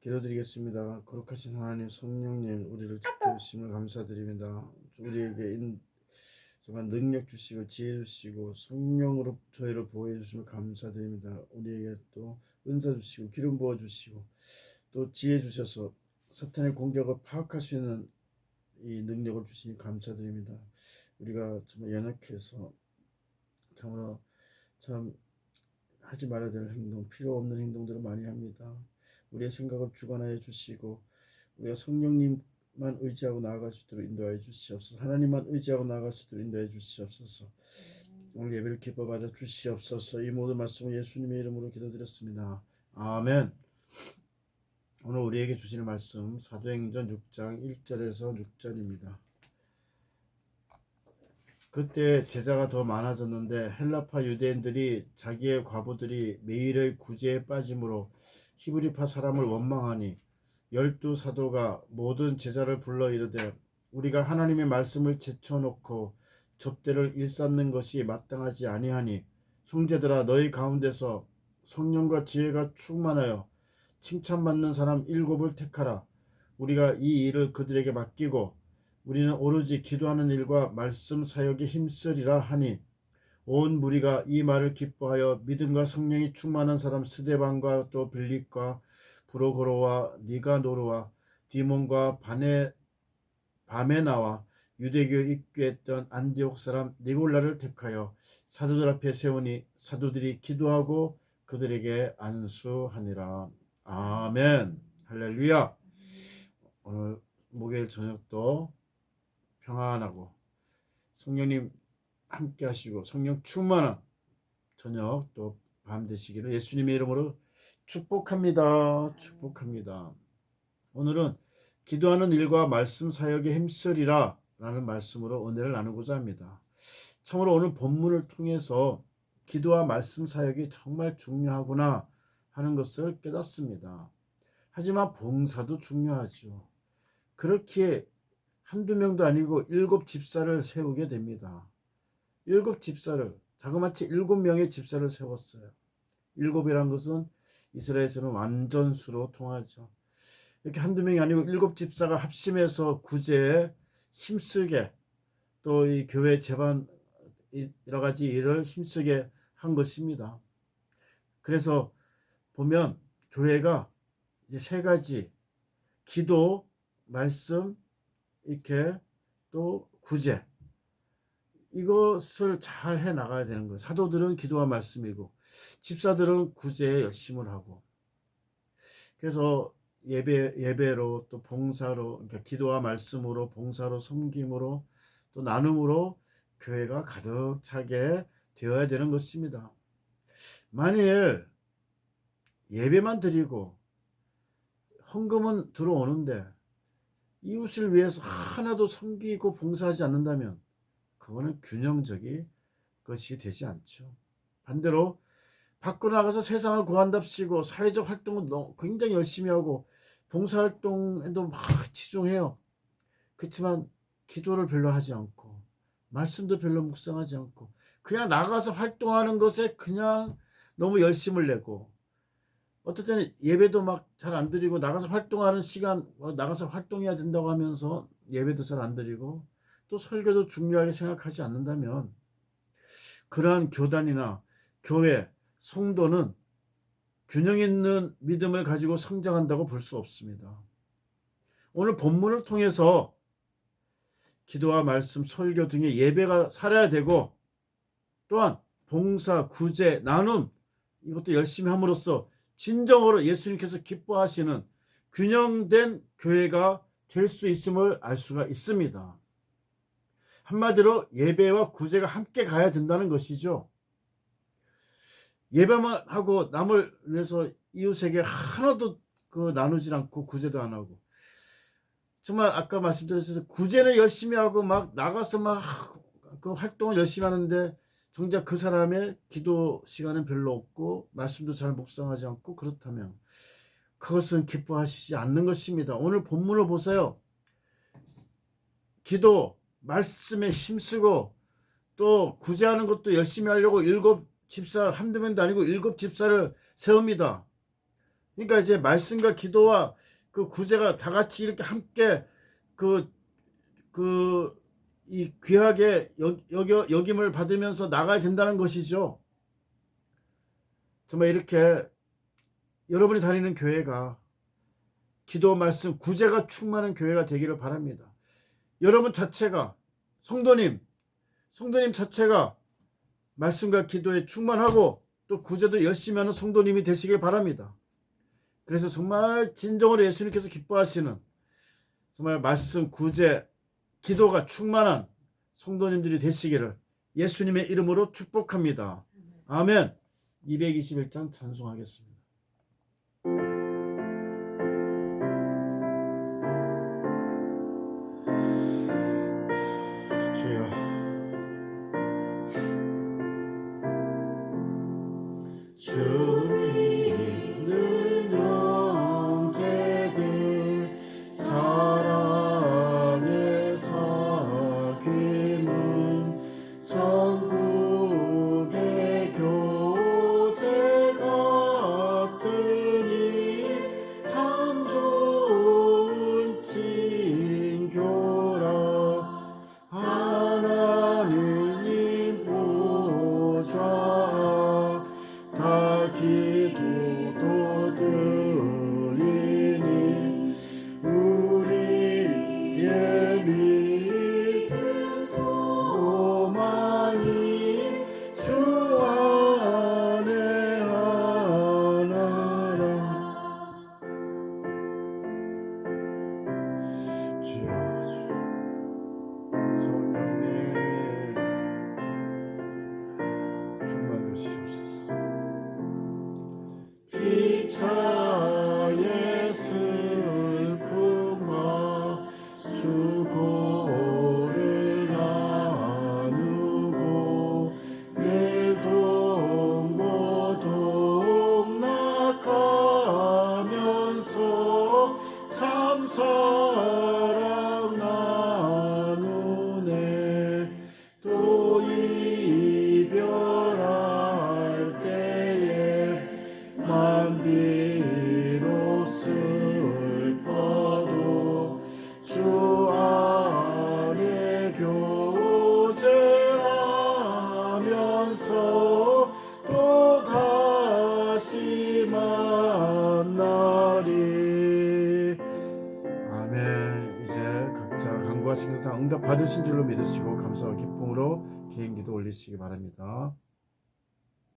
기도드리겠습니다. 거룩하신 하나님 성령님 우리를 지켜주심을 감사드립니다. 우리에게 인- 정말 능력 주시고 지혜 주시고 성령으로 저희를 보호해 주심을 감사드립니다. 우리에게 또 은사 주시고 기름 부어 주시고 또 지혜 주셔서 사탄의 공격을 파악할 수 있는 이 능력을 주시니 감사드립니다. 우리가 정말 연약해서 참으로 참 하지 말아야 될 행동, 필요 없는 행동들을 많이 합니다. 우리의 생각을 주관하여 주시고 우리가 성령님만 의지하고 나아갈 수 있도록 인도하여 주시옵소서. 하나님만 의지하고 나아갈 수 있도록 인도하여 주시옵소서. 오늘 예배를 기뻐 받아 주시옵소서. 이 모든 말씀을 예수님의 이름으로 기도드렸습니다. 아멘. 오늘 우리에게 주시는 말씀 사도행전 6장 1절에서 6절입니다. 그때 제자가 더 많아졌는데 헬라파 유대인들이 자기의 과부들이 매일의 구제에 빠짐으로 히브리파 사람을 원망하니 열두 사도가 모든 제자를 불러 이르되 우리가 하나님의 말씀을 제쳐놓고 접대를 일삼는 것이 마땅하지 아니하니 형제들아 너희 가운데서 성령과 지혜가 충만하여 칭찬받는 사람 일곱을 택하라. 우리가 이 일을 그들에게 맡기고 우리는 오로지 기도하는 일과 말씀 사역에 힘쓰리라 하니 온 무리가 이 말을 기뻐하여 믿음과 성령이 충만한 사람 스데반과 또 빌립과 브로고로와 니가노르와 디몬과 바네 바메나와 유대교에 입교했던 안디옥 사람 니골라를 택하여 사도들 앞에 세우니 사도들이 기도하고 그들에게 안수하니라. 아멘. 할렐루야. 오늘 목요일 저녁도 평안하고 성령님 함께 하시고 성령 충만한 저녁 또 밤 되시기를 예수님의 이름으로 축복합니다. 축복합니다. 오늘은 기도하는 일과 말씀 사역에 힘쓰리라 라는 말씀으로 은혜를 나누고자 합니다. 참으로 오늘 본문을 통해서 기도와 말씀 사역이 정말 중요하구나 하는 것을 깨닫습니다. 하지만 봉사도 중요하죠. 그렇기에 한두 명도 아니고 일곱 집사를 세우게 됩니다. 일곱 집사를 자그마치 일곱 명의 집사를 세웠어요. 일곱이란 것은 이스라엘에서는 완전수로 통하죠. 이렇게 한두 명이 아니고 일곱 집사가 합심해서 구제에 힘쓰게 또 이 교회 재반 여러 가지 일을 힘쓰게 한 것입니다. 그래서 보면 교회가 이제 세 가지 기도, 말씀, 이렇게 또 구제 이것을 잘 해 나가야 되는 거예요. 사도들은 기도와 말씀이고 집사들은 구제에 열심을 하고 그래서 예배 예배로 또 봉사로 그러니까 기도와 말씀으로 봉사로 섬김으로 또 나눔으로 교회가 가득 차게 되어야 되는 것입니다. 만일 예배만 드리고 헌금은 들어오는데 이웃을 위해서 하나도 섬기고 봉사하지 않는다면 그거는 균형적인 것이 되지 않죠. 반대로 밖으로 나가서 세상을 구한답시고 사회적 활동은 굉장히 열심히 하고 봉사활동에도 막 치중해요. 그렇지만 기도를 별로 하지 않고 말씀도 별로 묵상하지 않고 그냥 나가서 활동하는 것에 그냥 너무 열심을 내고 어떨 때는 예배도 막 잘 안 드리고 나가서 활동하는 시간 어, 나가서 활동해야 된다고 하면서 예배도 잘 안 드리고 또 설교도 중요하게 생각하지 않는다면 그러한 교단이나 교회 성도는 균형 있는 믿음을 가지고 성장한다고 볼 수 없습니다. 오늘 본문을 통해서 기도와 말씀, 설교 등의 예배가 살아야 되고 또한 봉사, 구제, 나눔 이것도 열심히 함으로써 진정으로 예수님께서 기뻐하시는 균형된 교회가 될 수 있음을 알 수가 있습니다. 한마디로 예배와 구제가 함께 가야 된다는 것이죠. 예배만 하고 남을 위해서 이웃에게 하나도 그 나누질 않고 구제도 안 하고 정말 아까 말씀드렸듯이 구제는 열심히 하고 막 나가서 막 그 활동을 열심히 하는데 정작 그 사람의 기도 시간은 별로 없고 말씀도 잘 묵상하지 않고 그렇다면 그것은 기뻐하시지 않는 것입니다. 오늘 본문을 보세요. 기도, 말씀에 힘쓰고 또 구제하는 것도 열심히 하려고 일곱 집사 한두 명도 아니고 일곱 집사를 세웁니다. 그러니까 이제 말씀과 기도와 그 구제가 다 같이 이렇게 함께 그 그 이 귀하게 여, 여겨 여김을 받으면서 나가야 된다는 것이죠. 정말 이렇게 여러분이 다니는 교회가 기도 말씀 구제가 충만한 교회가 되기를 바랍니다. 여러분 자체가 성도님 성도님 자체가 말씀과 기도에 충만하고 또 구제도 열심히 하는 성도님이 되시길 바랍니다. 그래서 정말 진정으로 예수님께서 기뻐하시는 정말 말씀 구제 기도가 충만한 성도님들이 되시기를 예수님의 이름으로 축복합니다. 아멘. 221장 찬송하겠습니다. 다 기도도 간구하신 것다 응답 받으신 줄로 믿으시고 감사와 기쁨으로 개인 기도 올리시기 바랍니다